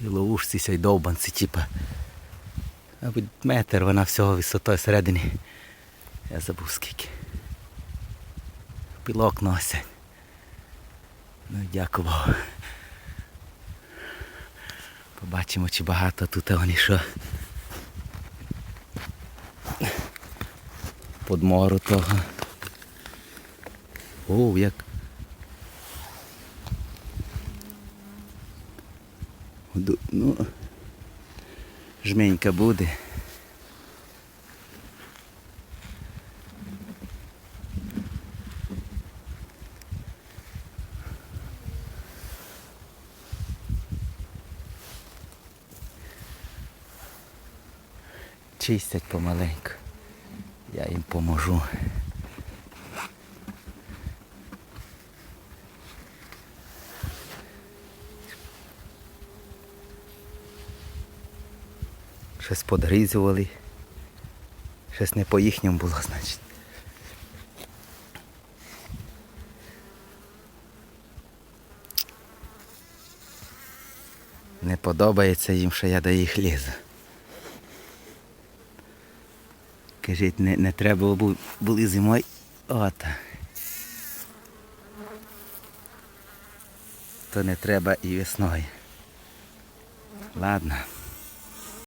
І ловушці сяй довбанці, типа. Мабуть, метр вона всього висотою всередині. Я забув скільки. Пілок носять. Ну, дякував. Побачимо, чи багато тут вони що. Подмору того. О, як. Ну, жменька буде. Чистять помаленьку. Я їм поможу. Щось подгризували. Щось не по їхньому було, значить. Не подобається їм, що я до їх лізу. Кажіть, не, не треба були зимою. Ота. То не треба і весною. Ладно.